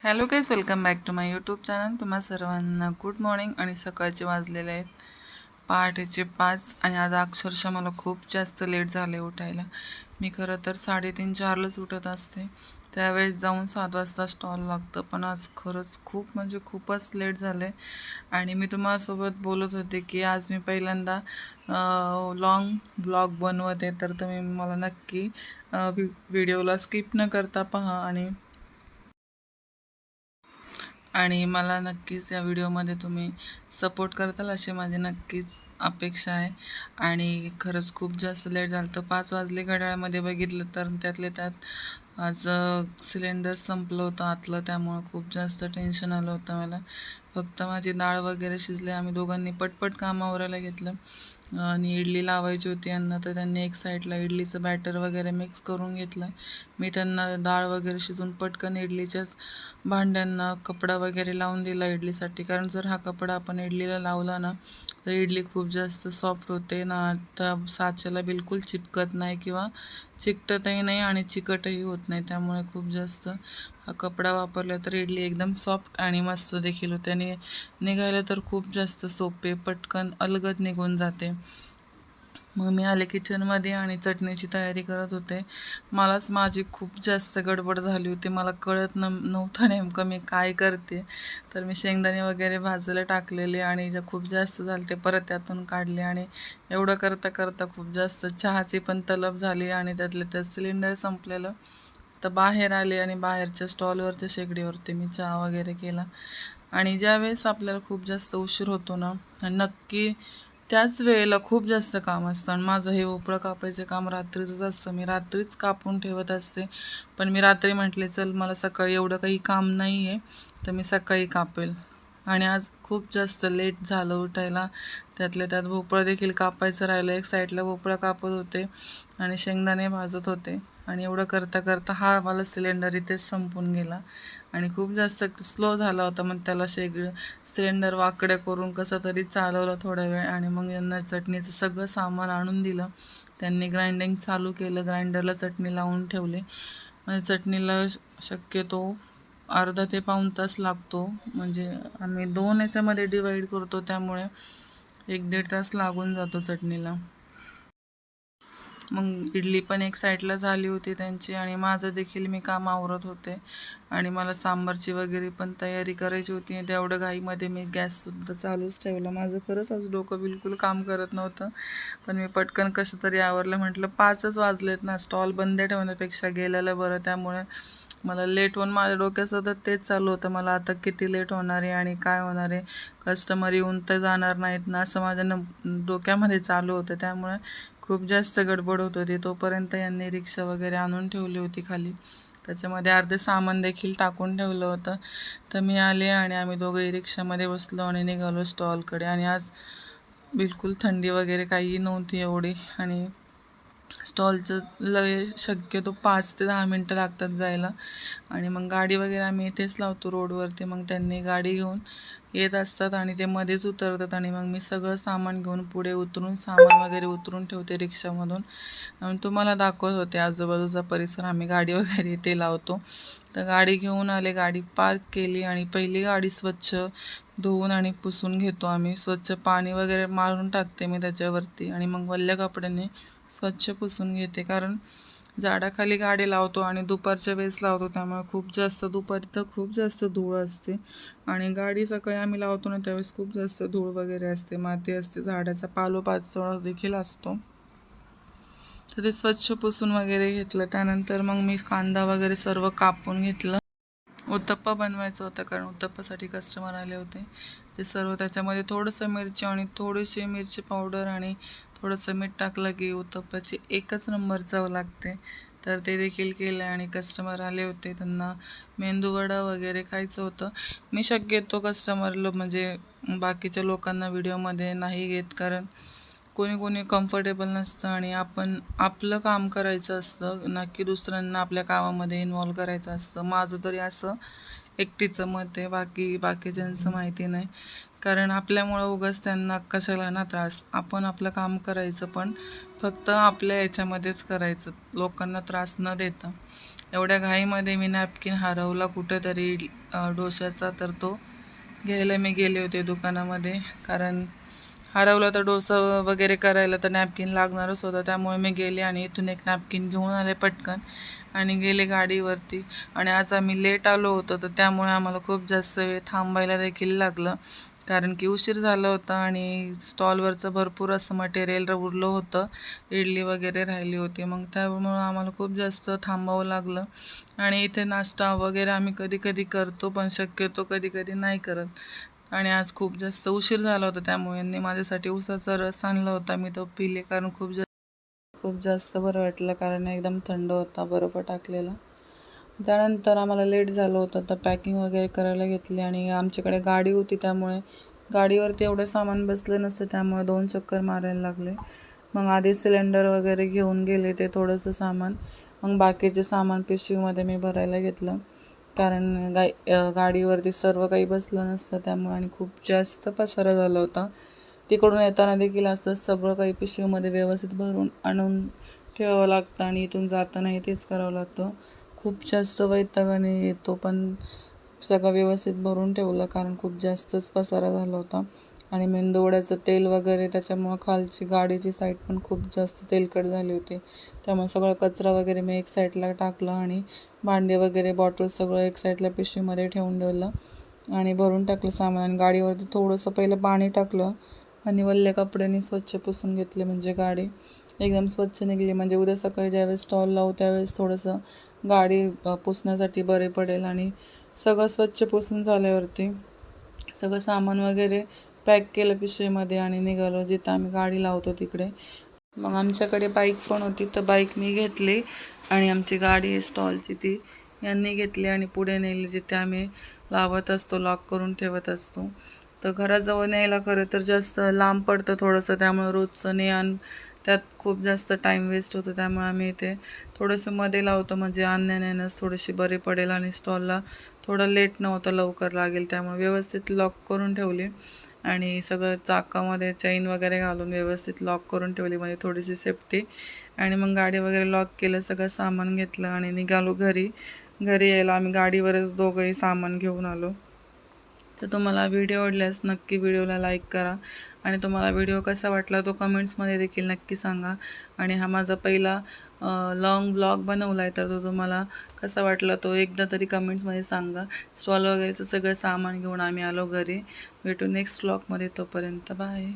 Hello guys welcome back to my YouTube channel तुम्हा सर्वांना good morning आणि सकाळचे वाजलेले आहेत. पहाटेचे पाच आणि आज अक्षरशः मला खूप जास्त लेट झाले उठायला. मी खरं तर साडेतीन चारलाच उठत असते. त्यावेळेस जाऊन सात वाजता स्टॉल लागतं पण आज खरंच खूप म्हणजे खूपच लेट झाले. आणि मी तुम्हासोबत बोलत होते की आज मी पहिल्यांदा लॉंग ब्लॉग बनवते. तर तुम्ही मला नक्की व्हिडिओला स्किप न करता पहा आणि आणि मला नक्कीच या व्हिडिओमध्ये तुम्ही सपोर्ट करताल अशी माझी नक्कीच अपेक्षा आहे. आणि खरंच खूप जास्त लेट झालं तर पाच वाजले घड्याळामध्ये बघितलं तर त्यातले त्यात आज सिलेंडर संपलं होतं आतलं त्यामुळं खूप जास्त टेन्शन आलं होतं मला. फक्त माझी डाळ वगैरे शिजले आम्ही दोघांनी पटपट कामावरायला घेतलं. आणि इडली लावायची होती यांना तर त्यांनी एक साईडला इडलीचं बॅटर वगैरे मिक्स करून घेतलं. मी त्यांना डाळ वगैरे शिजून पटकन इडलीच्याच भांड्यांना कपडा वगैरे लावून दिला इडलीसाठी. कारण जर हा कपडा आपण इडलीला लावला ना तर इडली खूप जास्त सॉफ्ट होते ना. त्या साच्याला बिलकुल चिपकत नाही किंवा चिकटतही नाही आणि चिकटही होत नाही त्यामुळे खूप जास्त हा कपडा वापरला तर इडली एकदम सॉफ्ट आणि मस्त देखील होते. आणि निघायला तर खूप जास्त सोपे पटकन अलगद निघून जाते. मग मी आले किचनमध्ये आणि चटणीची तयारी करत होते. मलाच माझी खूप जास्त गडबड झाली होती. मला कळत न नव्हतं नेमकं मी काय करते. तर मी शेंगदाणे वगैरे भाजायला टाकलेले आणि ज्या खूप जास्त झाले ते परत त्यातून काढले आणि एवढं करता करता खूप जास्त चहाची पण तलब झाली आणि त्यातले त्यात सिलेंडर संपलेलं. तर बाहेर आले आणि बाहेरच्या स्टॉलवरच्या शेगडीवरती मी चहा वगैरे केला. आणि ज्यावेळेस आपल्याला खूप जास्त उशीर होतो ना नक्की त्याच वेळेला खूप जास्त काम असतं. आणि माझं हे उपळं कापायचं काम रात्रीचंच असतं. मी रात्रीच कापून ठेवत असते. पण मी रात्री म्हटले चल मला सकाळी एवढं काही काम नाही आहे तर मी सकाळी कापेल. आणि आज खूप जास्त लेट झालं उठायला. त्यातल्या त्यात भोपळा देखील कापायचं राहिलं. एक साईडला भोपळा कापत होते आणि शेंगदाणे भाजत होते. आणि एवढं करता करता हा मला सिलेंडर इथेच संपून गेला. आणि खूप जास्त स्लो झाला होता मग त्याला शेग सिलेंडर वाकडे करून कसं तरी चालवलं थोडा वेळ आणि मग यांना चटणीचं सगळं सामान आणून दिलं. त्यांनी ग्राइंडिंग चालू केलं ग्राइंडरला चटणी लावून ठेवले. म्हणजे चटणीला शक्यतो अर्धा ते पाऊण तास लागतो. म्हणजे आम्ही दोन याच्यामध्ये डिवाईड करतो त्यामुळे एक दीड तास लागून जातो चटणीला. मग इडली पण एक साईडला झाली होती त्यांची आणि माझं देखील मी काम आवरत होते. आणि मला सांबारची वगैरे पण तयारी करायची होती आणि तेवढं घाईमध्ये मी गॅससुद्धा चालूच ठेवला. माझं खरंच आज डोकं बिलकुल काम करत नव्हतं. पण मी पटकन कसं तरी आवरलं. म्हटलं पाचच वाजलेत ना स्टॉल बंद ठेवण्यापेक्षा गेलेलं बरं. त्यामुळे मला लेट होऊन माझ्या डोक्यात सतत तेच चालू होतं. मला आता किती लेट होणार आहे आणि काय होणार आहे? कस्टमर येऊन तर जाणार नाहीत ना असं माझ्या न डोक्यामध्ये चालू होतं. त्यामुळे खूप जास्त गडबड होत होती. तोपर्यंत यांनी रिक्षा वगैरे आणून ठेवली होती खाली. त्याच्यामध्ये अर्धे सामान देखील टाकून ठेवलं होतं. तर मी आले आणि आम्ही दोघंही रिक्षामध्ये बसलो आणि निघालो स्टॉलकडे. आणि आज बिलकुल थंडी वगैरे काही नव्हती एवढी. आणि स्टॉलचं लगे शक्यतो पाच ते दहा मिनटं लागतात जायला. आणि मग गाडी वगैरे आम्ही इथेच लावतो रोडवरती. मग त्यांनी गाडी घेऊन येत असतात आणि ते मध्येच उतरतात आणि मग मी सगळं सामान घेऊन पुढे उतरून सामान वगैरे उतरून ठेवते रिक्षामधून. तुम्हाला दाखवत होते आजूबाजूचा परिसर आम्ही गाडी वगैरे इथे लावतो. तर गाडी घेऊन आले गाडी पार्क केली आणि पहिली गाडी स्वच्छ धुवून आणि पुसून घेतो आम्ही. स्वच्छ पाणी वगैरे मारून टाकते मी त्याच्यावरती आणि मग वल्ल्या कपड्याने स्वच्छ पुसून घेते. कारण झाडाखाली गाडी लावतो आणि दुपारच्या वेळेस लावतो त्यामुळे खूप जास्त दुपारी तर खूप जास्त धूळ असते. आणि गाडी सकाळी आम्ही लावतो ना त्यावेळेस खूप जास्त धूळ वगैरे असते माती असते झाडाचा पालोपाचोळा देखील असतो. तर ते स्वच्छ पुसून वगैरे घेतलं त्यानंतर मग मी कांदा वगैरे सर्व कापून घेतलं. उत्तप्पा बनवायचं होतं कारण उत्तप्पासाठी कस्टमर आले होते. ते सर्व त्याच्यामध्ये थोडंसं मिरची आणि थोडीशी मिरची पावडर आणि थोडंसं मीठ टाकलं की उत्तप्पाची एकच नंबर चव लागते. तर ते देखील केलं आणि कस्टमर आले होते. त्यांना मेंदूवडा वगैरे खायचं होतं. मी शक्यतो कस्टमरला म्हणजे बाकीच्या लोकांना व्हिडिओमध्ये नाही घेत कारण कोणी कोणी कम्फर्टेबल नसतं आणि आपण आपलं काम करायचं असतं. नक्की दुसऱ्यांना आपल्या कामामध्ये इन्वॉल्व करायचं असतं. माझं तरी असं एकटीचं मत आहे बाकी बाकीच्यांचं माहिती नाही. कारण आपल्यामुळं उगाच त्यांना कशाला ना त्रास. आपण आपलं काम करायचं पण फक्त आपल्या याच्यामध्येच करायचं. लोकांना त्रास न देता. एवढ्या घाईमध्ये मी नॅपकिन हरवला कुठेतरी डोशाचा तर तो घ्यायला मी गेले होते दुकानामध्ये. कारण हरवला तर डोसा वगैरे करायला तर नॅपकिन लागणारच होतं. त्यामुळे मी गेले आणि इथून एक नॅपकिन घेऊन आले पटकन. आणि गेले गाडीवरती. आणि आज आम्ही लेट आलो होतो तर त्यामुळे आम्हाला खूप जास्त वेळ थांबायला देखील लागलं. कारण की उशीर झाला होता आणि स्टॉलवरचं भरपूर असं मटेरियल उरलं होतं. इडली वगैरे राहिली होती. मग त्यामुळं आम्हाला खूप जास्त थांबावं लागलं. आणि इथे नाश्ता वगैरे आम्ही कधी कधी करतो पण शक्यतो कधी कधी नाही करत. आणि आज खूप जास्त उशीर झाला होता त्यामुळे यांनी माझ्यासाठी उसाचा रस आणला होता. मी तो पिले कारण खूप जास्त खूप जास्त बरं वाटलं कारण एकदम थंड होता बर्फ टाकलेला. त्यानंतर आम्हाला लेट झालं होतं तर पॅकिंग वगैरे करायला घेतली आणि आमच्याकडे गाडी होती त्यामुळे. गाडीवरती एवढं सामान बसलं नसतं त्यामुळे दोन चक्कर मारायला लागले. मग आधी सिलेंडर वगैरे घेऊन गेले ते थोडंसं सामान. मग बाकीचे सामान पिशवीमध्ये मी भरायला घेतलं. कारण गाई गाडीवरती सर्व काही बसलं नसतं त्यामुळे आणि खूप जास्त पसारा झाला होता. तिकडून येताना देखील असतं सगळं काही पिशवीमध्ये व्यवस्थित भरून आणून ठेवावं लागतं आणि इथून जातानाही तेच करावं लागतं. खूप जास्त वैतागाने येतो पण सगळं व्यवस्थित भरून ठेवलं कारण खूप जास्तच पसारा झाला होता. आणि मेंदोवड्याचं तेल वगैरे त्याच्यामुळं खालची गाडीची साईड पण खूप जास्त तेलकट झाली होती. त्यामुळे सगळं कचरा वगैरे मी एक साईडला टाकलं आणि भांडे वगैरे बॉटल सगळं एक साईडला पिशवीमध्ये ठेवून ठेवलं आणि भरून टाकलं सामान. आणि गाडीवरती थोडंसं पहिलं पाणी टाकलं आणि वल्ल्या कपड्यांनी स्वच्छ पुसून घेतले म्हणजे गाडी एकदम स्वच्छ निघली. म्हणजे उद्या सकाळी ज्यावेळेस स्टॉल लावू त्यावेळेस थोडंसं गाडी पुसण्यासाठी बरे पडेल आणि सगळं स्वच्छ पुसून झाल्यावरती सगळं सामान वगैरे पॅक केलं पिशवीमध्ये आणि निघालो जिथं आम्ही गाडी लावतो तिकडे. मग आमच्याकडे बाईक पण होती तर बाईक मी घेतली आणि आमची गाडी आहे स्टॉलची ती यांनी घेतली आणि पुढे नेली जिथे आम्ही लावत असतो लॉक करून ठेवत असतो. तर घराजवळ न्यायला खरं तर जास्त लांब पडतं थोडंसं त्यामुळे रोजचं ने आण त्यात खूप जास्त टाईम वेस्ट होतो त्यामुळे आम्ही इथे थोडंसं मध्ये लावतो म्हणजे आणण्या नेण्यास थोडीशी बरे पडेल आणि स्टॉलला थोडं लेट नव्हतं लवकर लागेल त्यामुळे व्यवस्थित लॉक करून ठेवली. आणि सगळं चाकामध्ये चैन वगैरे घालून व्यवस्थित लॉक करून ठेवली म्हणजे थोडीशी सेफ्टी आणि मग गाडी वगैरे लॉक केलं सगळं सामान घेतलं आणि निघालो घरी. घरी यायला आम्ही गाडीवरच दोघंही सामान घेऊन आलो. तर तुम्हाला व्हिडिओ आवडल्यास नक्की व्हिडिओला लाईक करा. आणि तुम्हाला व्हिडिओ कसा वाटला तो कमेंट्समध्ये देखील नक्की सांगा. आणि हा माझा पहिला लॉंग ब्लॉग बनवला आहे तर तो तुम्हाला कसा वाटला तो एकदा तरी कमेंट्समध्ये सांगा. स्टॉल वगैरेचं सगळं सामान घेऊन आम्ही आलो घरी. भेटू नेक्स्ट ब्लॉगमध्ये तोपर्यंत. बाय